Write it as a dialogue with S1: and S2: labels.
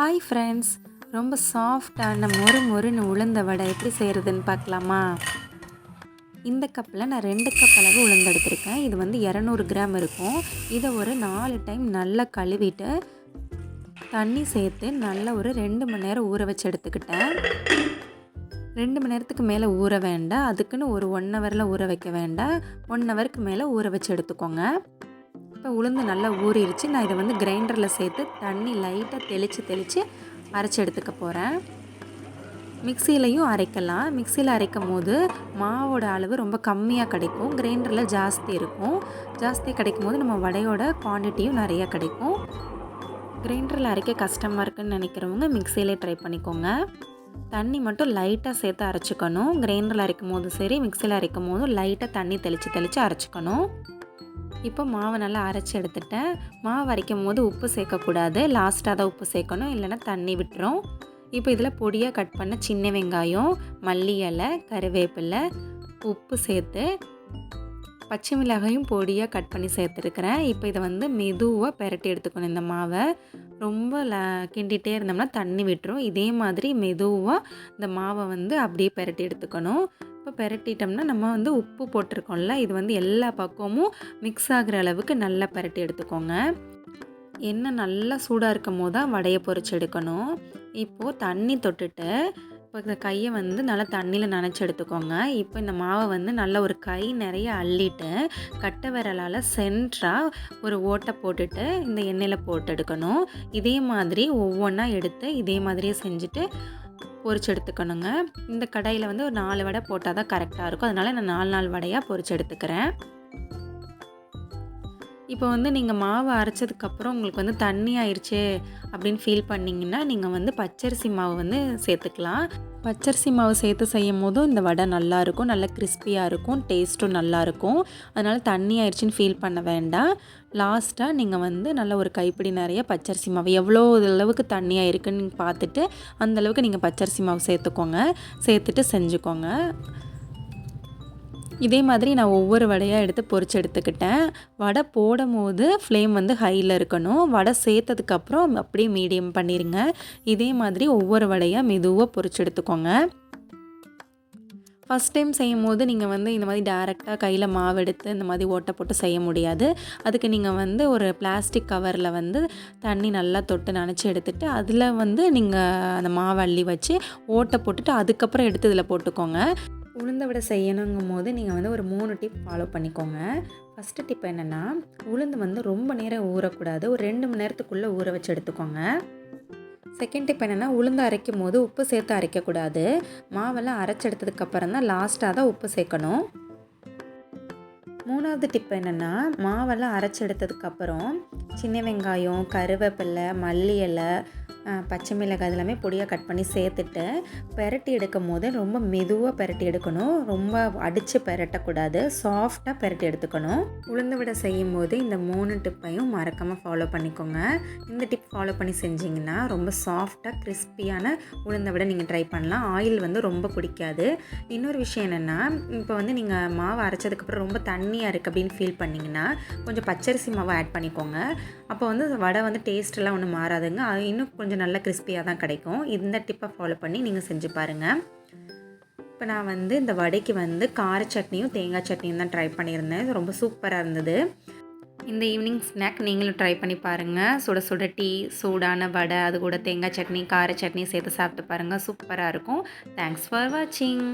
S1: Hi friends ரொம்ப சாஃப்டான மொறு மொறுன்னு உளுந்த வடை எப்படி செய்கிறதுன்னு பார்க்கலாமா? இந்த கப்பில் நான் ரெண்டு கப் அளவு உளுந்து எடுத்திருக்கேன். இது வந்து இரநூறு கிராம் இருக்கும். இதை ஒரு நாலு டைம் நல்லா கழுவிட்டு தண்ணி சேர்த்து நல்லா ஒரு ரெண்டு மணி நேரம் ஊற வச்சு எடுத்துக்கிட்டேன். ரெண்டு மணி நேரத்துக்கு மேலே ஊற வேண்டாம். அதுக்குன்னு ஒரு ஒன் ஹவரில் ஊற வைக்க வேண்டாம். ஒன் ஹவருக்கு மேலே ஊற வச்சு எடுத்துக்கோங்க. இப்போ உளுந்து நல்லா ஊறிடுச்சு நான் இதை வந்து கிரைண்டரில் சேர்த்து தண்ணி லைட்டாக தெளித்து தெளித்து அரைச்சி எடுத்துக்க போகிறேன் மிக்சிலையும் அரைக்கலாம். மிக்சியில் அரைக்கும் போது மாவோட அளவு ரொம்ப கம்மியாக கிடைக்கும். கிரைண்டரில் ஜாஸ்தி இருக்கும். ஜாஸ்தி கிடைக்கும் போது நம்ம வடையோட குவான்டிட்டியும் நிறையா கிடைக்கும். கிரைண்டரில் அரைக்க கஷ்டமாக இருக்குன்னு நினைக்கிறவங்க மிக்சியிலே ட்ரை பண்ணிக்கோங்க. தண்ணி மட்டும் லைட்டாக சேர்த்து அரைச்சிக்கணும். கிரைண்டரில் அரைக்கும் போதும் சரி மிக்சியில் அரைக்கும் போதும் லைட்டாக தண்ணி தெளித்து தெளித்து அரைச்சிக்கணும். இப்போ மாவை நல்லா அரைச்சி எடுத்துட்டேன். மாவு அரைக்கும் போது உப்பு சேர்க்கக்கூடாது. லாஸ்ட்டாக தான் உப்பு சேர்க்கணும். இல்லைன்னா தண்ணி விட்டுரும். இப்போ இதில் பொடியாக கட் பண்ண சின்ன வெங்காயம் மல்லி இலை கருவேப்பிலை உப்பு சேர்த்து பச்சை மிளகாயும் பொடியாக கட் பண்ணி சேர்த்துருக்குறேன். இப்போ இதை வந்து மெதுவாக பெரட்டி எடுத்துக்கணும் இந்த மாவை. ரொம்ப ல கிண்டிகிட்டே இருந்தோம்னா தண்ணி விட்டுரும். இதே மாதிரி மெதுவாக இந்த மாவை வந்து அப்படியே பெரட்டி எடுத்துக்கணும். இப்போ பெரட்டிட்டோம்னா நம்ம வந்து உப்பு போட்டிருக்கோம்ல இது வந்து எல்லா பக்கமும் மிக்ஸ் ஆகிற அளவுக்கு நல்லா பெரட்டி எடுத்துக்கோங்க. எண்ணெய் நல்லா சூடாக இருக்கும் போது தான் வடையை பொறிச்சு எடுக்கணும். இப்போது தண்ணி தொட்டுட்டு இப்போ இந்த கையை வந்து நல்லா தண்ணியில் நனைச்சி எடுத்துக்கோங்க. இப்போ இந்த மாவை வந்து நல்லா ஒரு கை நிறைய அள்ளிட்டு கட்டை விரலால் சென்ட்ராக ஒரு ஓட்டை போட்டுட்டு இந்த எண்ணெயில் போட்டு எடுக்கணும். இதே மாதிரி ஒவ்வொன்றா எடுத்து இதே மாதிரியே செஞ்சுட்டு பொரிச்சு எடுத்துக்கணுங்க. இந்த கடையில் வந்து ஒரு நாலு வடை போட்டால் தான் கரெக்டாக இருக்கும். அதனால் நான் நாலு நாலு வடையாக பொரிச்சு எடுத்துக்கிறேன். இப்போ வந்து நீங்கள் மாவு அரைச்சதுக்கப்புறம் உங்களுக்கு வந்து தண்ணி ஆயிடுச்சு அப்படின்னு ஃபீல் பண்ணிங்கன்னா நீங்கள் வந்து பச்சரிசி மாவு வந்து சேர்த்துக்கலாம். பச்சரிசி மாவு சேர்த்து செய்யும் போதும் இந்த வடை நல்லாயிருக்கும் நல்லா கிறிஸ்பியாக இருக்கும் டேஸ்ட்டும் நல்லாயிருக்கும். அதனால் தண்ணி ஆயிடுச்சின்னு ஃபீல் பண்ண வேண்டாம். லாஸ்ட்டாக நீங்கள் வந்து நல்ல ஒரு கைப்பிடி நிறைய பச்சரிசி மாவு எவ்வளோ அளவுக்கு தண்ணியாக இருக்குன்னு பார்த்துட்டு அந்தளவுக்கு நீங்கள் பச்சரிசி மாவு சேர்த்துக்கோங்க. சேர்த்துட்டு செஞ்சுக்கோங்க. இதே மாதிரி நான் ஒவ்வொரு வடையாக எடுத்து பொறிச்சு எடுத்துக்கிட்டேன். வடை போடும் போது ஃப்ளேம் வந்து ஹையில் இருக்கணும். வடை சேர்த்ததுக்கப்புறம் அப்படியே மீடியம் பண்ணிடுங்க இதே மாதிரி ஒவ்வொரு வடையாக மெதுவாக பொரிச்சு எடுத்துக்கோங்க. ஃபஸ்ட் டைம் செய்யும் போது நீங்கள் வந்து இந்த மாதிரி டேரெக்டாக கையில் மாவு எடுத்து இந்த மாதிரி ஓட்டை போட்டு செய்ய முடியாது. அதுக்கு நீங்கள் வந்து ஒரு பிளாஸ்டிக் கவரில் வந்து தண்ணி நல்லா தொட்டு நனைச்சி எடுத்துகிட்டு அதில் வந்து நீங்கள் அந்த மாவு அள்ளி வச்சு ஓட்டை போட்டுட்டு அதுக்கப்புறம் எடுத்து இதில் போட்டுக்கோங்க. உளுந்த விட செய்யணுங்கும் போது நீங்கள் வந்து ஒரு மூணு டிப் ஃபாலோ பண்ணிக்கோங்க. ஃபஸ்ட்டு டிப் என்னென்னா உளுந்து வந்து ரொம்ப நேரம் ஊறக்கூடாது. ஒரு ரெண்டு மணி நேரத்துக்குள்ளே ஊற வச்சு எடுத்துக்கோங்க. செகண்ட் டிப் என்னென்னா உளுந்து அரைக்கும் போது உப்பு சேர்த்து அரைக்கக்கூடாது. மாவெல்லாம் அரைச்சி எடுத்ததுக்கப்புறம் தான் லாஸ்ட்டாக தான் உப்பு சேர்க்கணும். மூணாவது டிப் என்னென்னா மாவெல்லாம் அரைச்சி எடுத்ததுக்கப்புறம் சின்ன வெங்காயம் கருவேப்பிலை மல்லி இலை பச்சை மிளகாய் அதெல்லாமே பொடியாக கட் பண்ணி சேர்த்துட்டு பெரட்டி எடுக்கும் போது ரொம்ப மெதுவாக பெரட்டி எடுக்கணும். ரொம்ப அடித்து பெரட்டக்கூடாது. சாஃப்டாக பெரட்டி எடுத்துக்கணும். உளுந்து விட செய்யும் போது இந்த மூணு டிப்பையும் மறக்காமல் ஃபாலோ பண்ணிக்கோங்க. இந்த டிப் ஃபாலோ பண்ணி செஞ்சிங்கன்னா ரொம்ப சாஃப்டாக கிறிஸ்பியான உளுந்த விட நீங்கள் ட்ரை பண்ணலாம். ஆயில் வந்து ரொம்ப பிடிக்காது. இன்னொரு விஷயம் என்னென்னா இப்போ வந்து நீங்கள் மாவு அரைச்சதுக்கப்புறம் ரொம்ப தண்ணியாக இருக்குது அப்படின்னு ஃபீல் பண்ணிங்கன்னா கொஞ்சம் பச்சரிசி மாவை ஆட் பண்ணிக்கோங்க. அப்போ வந்து வடை வந்து டேஸ்ட்டெல்லாம் ஒன்றும் மாறாதுங்க. இன்னும் கொஞ்சம் கொஞ்சம் நல்ல கிறிஸ்பியாக தான் கிடைக்கும். இந்த டிப்பை ஃபாலோ பண்ணி நீங்கள் செஞ்சு பாருங்கள் இப்போ நான் வந்து இந்த வடைக்கு வந்து கார சட்னியும் தேங்காய் சட்னியும் தான் ட்ரை பண்ணியிருந்தேன். ரொம்ப சூப்பராக இருந்தது. இந்த ஈவினிங் ஸ்நாக் நீங்களும் ட்ரை பண்ணி பாருங்கள் சுட சுட டீ சூடான வடை அது கூட தேங்காய் சட்னி கார சட்னி சேர்த்து சாப்பிட்டு பாருங்கள் சூப்பராக இருக்கும். தேங்க்ஸ் ஃபார் வாட்சிங்